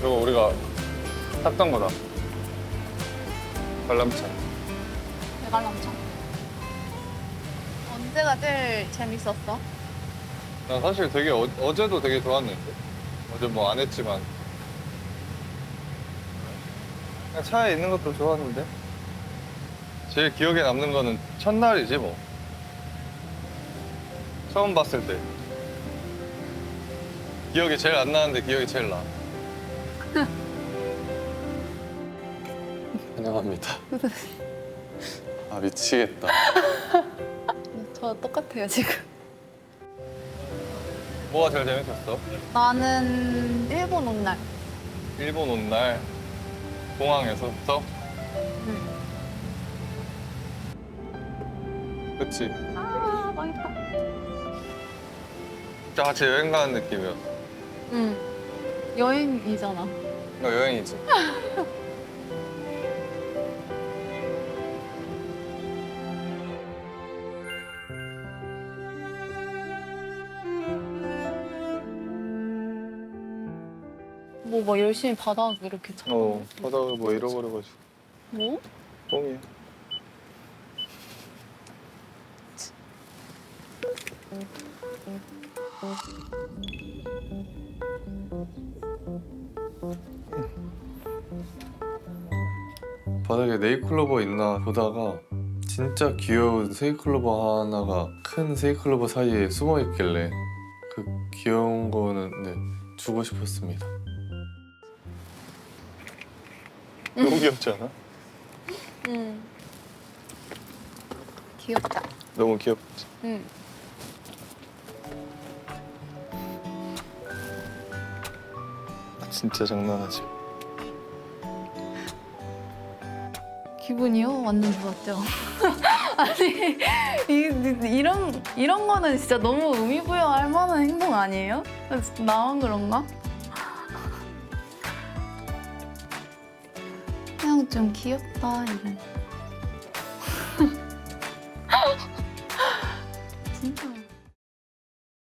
이거 우리가 탔던 거다. 관람차. 대관람차. 언제가 제일 재밌었어? 난 사실 되게 어, 어제도 되게 좋았는데. 어제 뭐 안 했지만. 그냥 차에 있는 것도 좋았는데. 제일 기억에 남는 거는 첫날이지 뭐. 처음 봤을 때. 기억이 제일 안 나는데 기억이 제일 나. 환영합니다. 아 미치겠다. 저 똑같아요 지금. 뭐가 제일 재밌었어? 나는 일본 온 날. 일본 온 날 공항에서부터 응. 그치 아 망했다. 다 같이 여행 가는 느낌이었어 응. 여행이잖아. 이거 여행이지 뭐 막 열심히 바닥 이렇게 쳐. 어 바닥을 뭐 잃어버려가지고 뭐? 똥이야 바닥에 네이클로버 있나 보다가 진짜 귀여운 세이클로버 하나가 큰 세이클로버 사이에 숨어 있길래 그 귀여운 거는 네, 주고 싶었습니다. 너무 귀엽지 않아? 응. 귀엽다. 너무 귀엽지. 응. 진짜 장난하지. 기분이요? 완전 좋았죠. 아니 이, 이런 이런 거는 진짜 너무 의미 부여할 만한 행동 아니에요? 나만 그런가? 그냥 좀 귀엽다 이런.